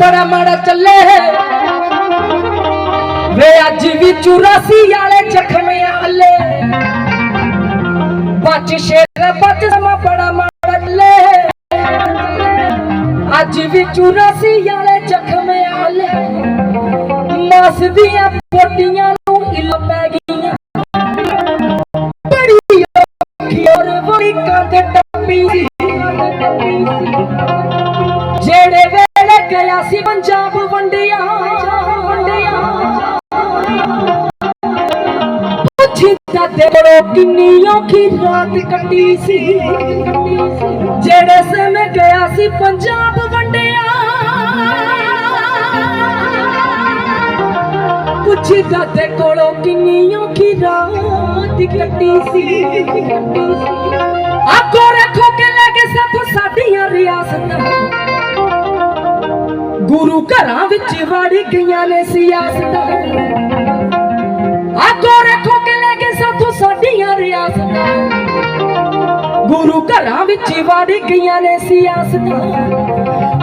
ਬੜਾ ਮਾੜਾ ਚੱਲੇ ਵੇ ਅੱਜ ਵੀ 84 ਵਾਲੇ ਜ਼ਖਮੇ ਹੱਲੇ। ਬਚ ਸ਼ੇਰ, ਬਚ ਸਮਾਂ ਬੜਾ ਮਾੜਾ ਚੱਲੇ ਅੱਜ ਵੀ 84 ਵਾਲੇ ਜ਼ਖਮੇ ਹੱਲੇ। ਮਾਸ ਦੀਆਂ ਪੋਟੀਆਂ ਨੂੰ ਇਲ ਪੈ ਗਈਆਂ। ਬੜੀ ਔਖੀ ਔਰ ਬੜੀ ਕੰਧ ਗਿਆ ਸੀ ਪੰਜਾਬ ਵੰਡਿਆ। ਪੁੱਛਦਾ ਤੇ ਕੋਲੋਂ ਕਿੰਨੀ ਔਖੀ ਰਾਤ ਕੱਟੀ ਸੀ। ਜਿਹੜੇ ਸਮੇਂ ਗਿਆ ਸੀ ਪੰਜਾਬ ਵੰਡਿਆ। ਪੁੱਛਦਾ ਤੇ ਕੋਲੋਂ ਕਿੰਨੀ ਔਖੀ ਰਾਤ ਕੱਟੀ ਸੀ। ਆਕੋ ਰੱਖੋ ਕੇ ਲੈ ਕੇ ਸਭ ਸਾਡੀਆਂ ਰਿਆਸਤਾਂ। ਗੁਰੂ ਘਰਾਂ ਵਿੱਚ ਵੜ ਗਈਆਂ ਨੇ ਸਿਆਸਤਾਂ ਆਕੋ ਰੱਖੋ ਕੇ ਲੈ ਕੇ ਸਭ ਸਾਡੀਆਂ ਰਿਆਸਤਾਂ। ਗੁਰੂ ਘਰਾਂ ਵਿੱਚ ਵੜ ਗਈਆਂ ਨੇ ਸਿਆਸਤਾਂ।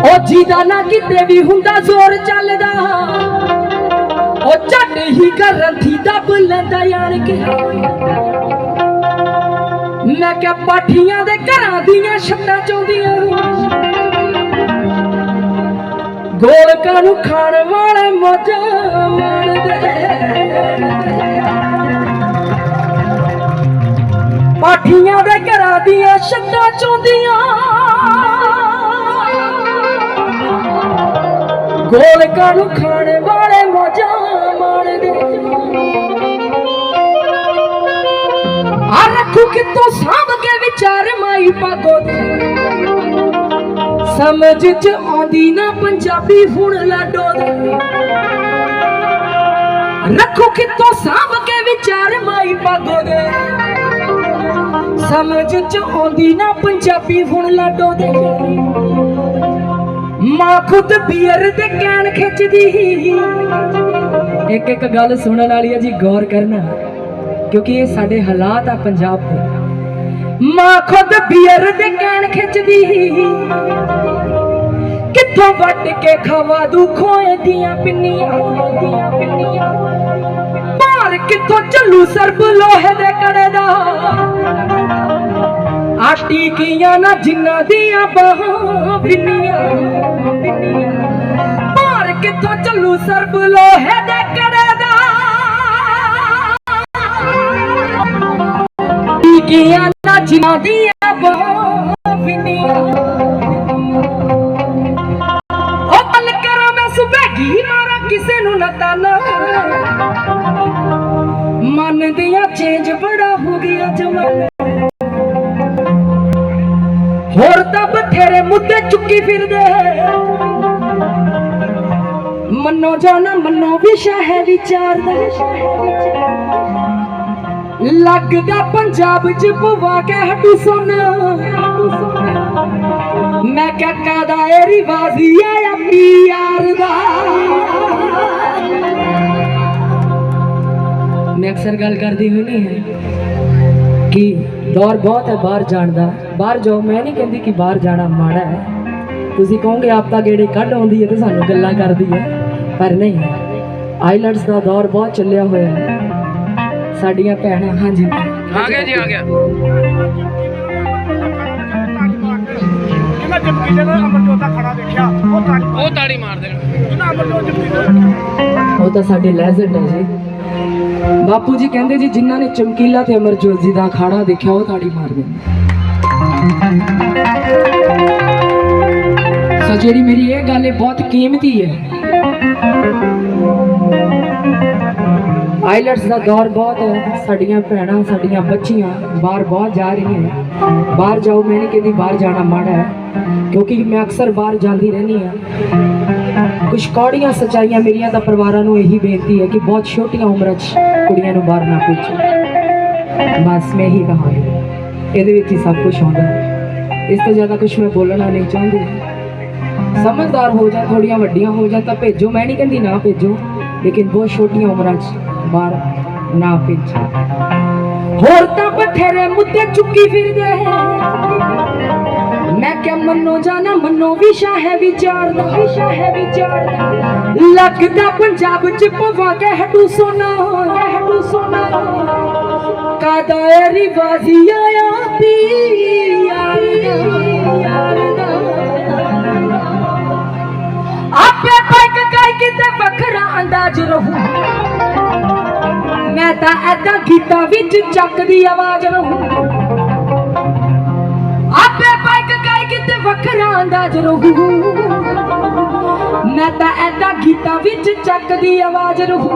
ਉਹ ਜਿਹਦਾ ਨਾ ਕਿਤੇ ਵੀ ਹੁੰਦਾ ਜ਼ੋਰ ਚੱਲਦਾ। ਉਹ ਝੱਟ ਹੀ ਗਰੰਥੀ ਦੱਬ ਲੈਂਦਾ ਯਾਰ ਕੇ। ਮੈਂ ਕਿਹਾ ਪਾਠੀਆਂ ਦੇ ਘਰਾਂ ਦੀਆਂ ਛੱਤਾਂ ਚੋਂਦੀਆਂ। ਗੋਲਕਾਂ ਨੂੰ ਖਾਣ ਵਾਲੇ ਮੌਜਾਂ ਮਾਣਦੇ। ਪਾਠੀਆਂ ਦੇ ਘਰਾਂ ਦੀਆਂ ਛੱਤਾਂ ਚੋਂਦੀਆਂ। ਗੋਲਕਾਂ ਨੂੰ ਖਾਣ ਵਾਲੇ ਮੌਜਾਂ ਮਾਣਦੇ। ਆ ਰੱਖੂ ਕਿਤੋਂ ਸਾਂਭ ਕੇ ਵਿਚਾਰ ਮਾਈ ਪਾਗੋ ਦੇ। ਸਮਝ ਚ ਆਉਂਦੀ ਨਾ ਪੰਜਾਬੀ ਹੁਣ ਲਾਡੋ ਦੇ। ਰੱਖੂ ਕਿਤੋਂ ਸਾਂਭ ਕੇ ਵਿਚਾਰ ਮਾਈ ਪਾਗੋ ਦੇ। ਸਮਝ ਚ ਆਉਂਦੀ ਨਾ ਪੰਜਾਬੀ ਹੁਣ ਲਾਡੋ ਦੇ। ਮਾਂ ਖੁਦ ਬੀਅਰ ਦੇ ਕੈਨ ਖਿੱਚਦੀ ਇੱਕ ਇੱਕ ਗੱਲ ਸੁਣਨ ਵਾਲੀ ਹੈ ਜੀ, ਗੌਰ ਕਰਨਾ। ਕਿਉਂਕਿ ਇਹ ਸਾਡੇ ਹਾਲਾਤ ਆ ਪੰਜਾਬ ਦੇ। ਮਾਂ ਖੁਦ ਬੀਅਰ ਦੇ ਕੈਨ ਖਿੱਚਦੀ ਕਿੱਥੋਂ ਵੱਟ ਕੇ ਖਵਾ ਦੂ ਖੋਏ ਦੀਆਂ ਪਿੰਨੀਆਂ। ਦੀਆਂ ਪਿੰਨੀਆਂ ਭਾਰ ਕਿੱਥੋਂ ਚੱਲੂ ਸਰਬ ਲੋਹੇ ਦੇ ਕੜੇ ਦਾ? ਆਟੀ ਕੀਆਂ ਨਾ ਜਿੰਨਾ ਦੀਆਂ ਬਾਹਾਂ ਪਿੰਨੀਆਂ। ਪਿੰਨੀਆਂ ਭਾਰ ਕਿੱਥੋਂ ਚੱਲੂ ਸਰਬ ਲੋਹੇ ਦੇ ਕੜੇ ਦਾ? ਕੀਆਂ ਨਾ ਜਿੰਨਾ ਦੀਆਂ ਬਾਹਾਂ ਬਥੇਰੇ ਮੁੱਦੇ ਚੁੱਕੀ ਫਿਰਦੇ। ਮੰਨੋ ਜਾਣਾ ਮੰਨੋ, ਵਿਸ਼ਾ ਹੈ ਵਿਚਾਰ ਦਾ। ਲੱਗਦਾ ਪੰਜਾਬ ਚ ਪਵਾ ਕੇ ਹਟੂ ਸੁਣ। ਮੈਂ ਕਾਕਾ ਦਾ ਇਹ ਰਿਵਾਜ਼ੀ ਆ ਯਾਰ ਦਾ? ਮੈਂ ਅਕਸਰ ਗੱਲ ਕਰਦੀ ਹੁੰਨੀ ਹੈ। ਕਿ ਦੌਰ ਬਹੁਤ ਹੈ ਬਾਹਰ ਜਾਣ ਦਾ। ਬਾਹਰ ਜਾਓ ਮੈਂ ਨਹੀਂ ਕਹਿੰਦੀ ਕਿ ਬਾਹਰ ਜਾਣਾ ਮਾੜਾ ਹੈ। ਤੁਸੀਂ ਕਹੋਗੇ ਆਪ ਤਾਂ ਗੇੜੇ ਕੱਢ ਆਉਂਦੀ ਹੈ ਤੇ ਸਾਨੂੰ ਗੱਲਾਂ ਕਰਦੀ ਹੈ। ਪਰ ਨਹੀਂ ਆਈਲੈਂਡਸ ਦਾ ਦੌਰ ਬਹੁਤ ਚੱਲਿਆ ਹੋਇਆ ਹੈ। ਸਾਡੀਆਂ ਭੈਣਾਂ ਹਾਂਜੀ। ਆ ਗਿਆ ਜੀ ਆ ਗਿਆ। ਜਿਹਨਾਂ ਜਪਕੀ ਜਗ੍ਹਾ ਅਮਰਜੋਤ ਦਾ ਖੜਾ ਦੇਖਿਆ। ਉਹ ਤਾੜੀ ਉਹ ਤਾੜੀ ਮਾਰ ਦੇਣ। ਦਾ ਉਹ ਤਾਂ ਸਾਡੇ ਲੈਜੈਂਡ ਹੈ ਜੀ। ਬਾਪੂ ਜੀ ਕਹਿੰਦੇ ਜੀ, ਜਿਨ੍ਹਾਂ ਨੇ ਚਮਕੀਲਾ ਤੇ ਅਮਰਜੋਤ ਜੀ ਦਾ ਅਖਾੜਾ ਦੇਖਿਆ, ਉਹ ਤਾੜੀ ਮਾਰ ਦਿੰਦੇ ਸੋ ਜਿਹੜੀ ਮੇਰੀ ਇਹ ਗੱਲ ਹੈ ਬਹੁਤ ਕੀਮਤੀ ਹੈ। ਆਈਲੈਟਸ ਦਾ ਦੌਰ ਬਹੁਤ ਹੈ। ਸਾਡੀਆਂ ਭੈਣਾਂ, ਸਾਡੀਆਂ ਬੱਚੀਆਂ ਬਾਹਰ ਬਹੁਤ ਜਾ ਰਹੀਆਂ ਬਾਹਰ ਜਾਓ, ਮੈਂ ਨਹੀਂ ਕਹਿੰਦੀ ਬਾਹਰ ਜਾਣਾ ਮਾੜਾ ਹੈ, ਕਿਉਂਕਿ ਮੈਂ ਅਕਸਰ ਬਾਹਰ ਜਾਂਦੀ ਰਹਿੰਦੀ ਹਾਂ। ਕੁਝ ਕੌੜੀਆਂ ਸਚਾਈਆਂ ਮੇਰੀਆਂ ਤਾਂ ਪਰਿਵਾਰਾਂ ਨੂੰ ਇਹੀ ਬੇਨਤੀ ਹੈ ਕਿ ਬਹੁਤ ਛੋਟੀਆਂ ਉਮਰਾਂ 'ਚ ਕੁੜੀਆਂ ਨੂੰ ਬਾਹਰ ਨਾ ਭੇਜੋ। ਬਸ ਮੈਂ ਹੀ ਕਹਾਂਗੀ ਇਹਦੇ ਵਿੱਚ ਹੀ ਸਭ ਕੁਝ ਆਉਂਦਾ ਇਸ ਤੋਂ ਜ਼ਿਆਦਾ ਕੁਝ ਮੈਂ ਬੋਲਣਾ ਨਹੀਂ ਚਾਹੁੰਦੀ। ਸਮਝਦਾਰ ਹੋ ਜਾ, ਥੋੜੀਆਂ ਵੱਡੀਆਂ ਹੋ ਜਾ ਤਾਂ ਭੇਜੋ। ਮੈਂ ਨਹੀਂ ਕਹਿੰਦੀ ਨਾ ਭੇਜੋ, ਲੇਕਿਨ ਬਹੁਤ ਛੋਟੀਆਂ ਉਮਰਾਂ 'ਚ ਬਾਹਰ ਨਾ ਭੇਜੋ। ਹੋਰ ਤਾਂ ਬਥੇਰੇ ਮੁੱਦੇ ਚੁੱਕੀ ਫਿਰਦੇ ਮੈਂ ਕਿਹਾ ਮੰਨੋ ਜਾਣਾ, ਮੰਨੋ ਵਿਸ਼ਾ ਹੈ ਵਿਚਾਰ ਦਾ, ਵਿਸ਼ਾ ਹੈ ਵਿਚਾਰ ਦਾ। ਲੱਗਦਾ ਪੰਜਾਬ ਚ ਪਵਾਂਗੇ ਹਟੂ ਸੋਨਾ ਹਟੂ ਸੋਨਾ। ਕਾਦਾ ਏ ਰਿਵਾਜ਼ੀ ਆਇਆ ਪੀ ਯਾਰ ਯਾਰ ਆਪੇ ਪੈਕ ਗਾਈ ਕਿਤੇ ਵੱਖਰਾ ਅੰਦਾਜ਼ ਰਹੂ। ਮੈਂ ਤਾਂ ਐਦਾਂ ਗੀਤਾਂ ਵਿੱਚ ਚੱਕ ਦੀ ਆਵਾਜ਼ ਰਹੂ। ਕਿਤੇ ਵੱਖਰਾ ਅੰਦਾਜ਼ ਰਹੂ। ਮੈਂ ਤਾਂ ਐਦਾਂ ਗੀਤਾਂ ਵਿੱਚ ਚੱਕਦੀ ਆਵਾਜ਼ ਰਹੂ।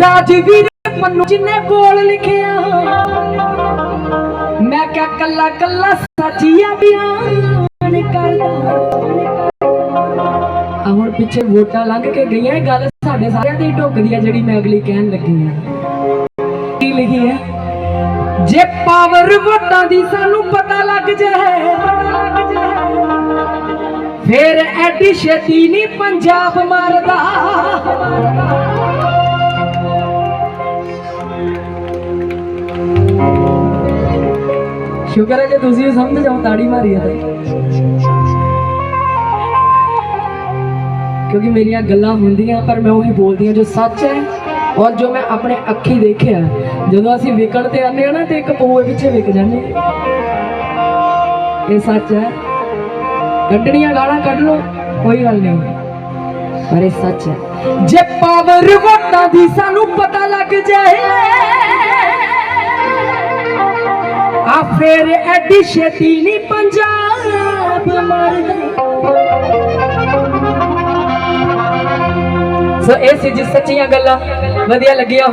ਰਾਜਵੀਰ ਮੰਨੂ ਜਿਨੇ ਬੋਲ ਲਿਖਿਆ। ਮੈਂ ਕਿਹਾ ਕੱਲਾ ਕੱਲਾ ਸੱਚੀਆ ਬਿਆਨ ਕਰਦਾ। ਆ ਹੁਣ ਪਿੱਛੇ ਵੋਟਾਂ ਲੰਘ ਕੇ ਗਈਆਂ, ਇਹ ਗੱਲ ਸਾਡੇ ਸਾਰਿਆਂ ਦੀ ਢੁੱਕਦੀ ਆ ਜਿਹੜੀ ਮੈਂ ਅਗਲੀ ਕਹਿਣ ਲੱਗੀ ਆ। ਕੀ ਲਿਖੀ ਹੈ ਜੇ ਪਾਵਰ ਵੋਟਾਂ ਦੀ ਸਾਨੂੰ ਪਤਾ ਲੱਗ ਜਾਏ, ਫੇਰ ਐਡੀ ਛੇਤੀ ਨਹੀਂ ਪੰਜਾਬ ਮਾਰਦਾ। ਸ਼ੁਕਰ ਹੈ ਜੇ ਤੁਸੀਂ ਸਮਝ ਜਾਓ, ਤਾੜੀ ਮਾਰੀ ਹੈ ਕਿਉਂਕਿ ਮੇਰੀਆਂ ਗੱਲਾਂ ਹੁੰਦੀਆਂ, ਪਰ ਮੈਂ ਉਹੀ ਬੋਲਦੀ ਹਾਂ ਜੋ ਸੱਚ ਹੈ। ਔਰ ਜੋ ਮੈਂ ਆਪਣੇ ਅੱਖੀ ਦੇਖਿਆ, ਜਦੋਂ ਅਸੀਂ ਵਿਕਣ ਤੇ ਆਨੇ ਆ ਨਾ, ਤੇ ਇੱਕ ਪੋਏ ਪਿੱਛੇ ਵਿਕ ਜਾਂਦੇ ਇਹ ਸੱਚ ਹੈ। ਕੱਢਣੀਆਂ ਗਾਲਾਂ ਕੱਢ ਲੋ ਕੋਈ ਗੱਲ ਨਹੀਂ। ਪਰ ਇਹ ਸੱਚ ਹੈ। ਜੇ ਪਾਵਰ ਵੋਟਾਂ ਦੀ ਸਾਨੂੰ ਪਤਾ ਲੱਗ ਜਾਏ ਆ ਫੇਰ ਐਡੀ ਛੇਤੀ ਨਹੀਂ ਪੰਜਾਬ ਮਰਦਾ ਸੋ ਇਹ ਸੀ ਜੀ ਸੱਚੀਆਂ ਗੱਲਾਂ। ਵਧੀਆ ਲੱਗੀਆਂ।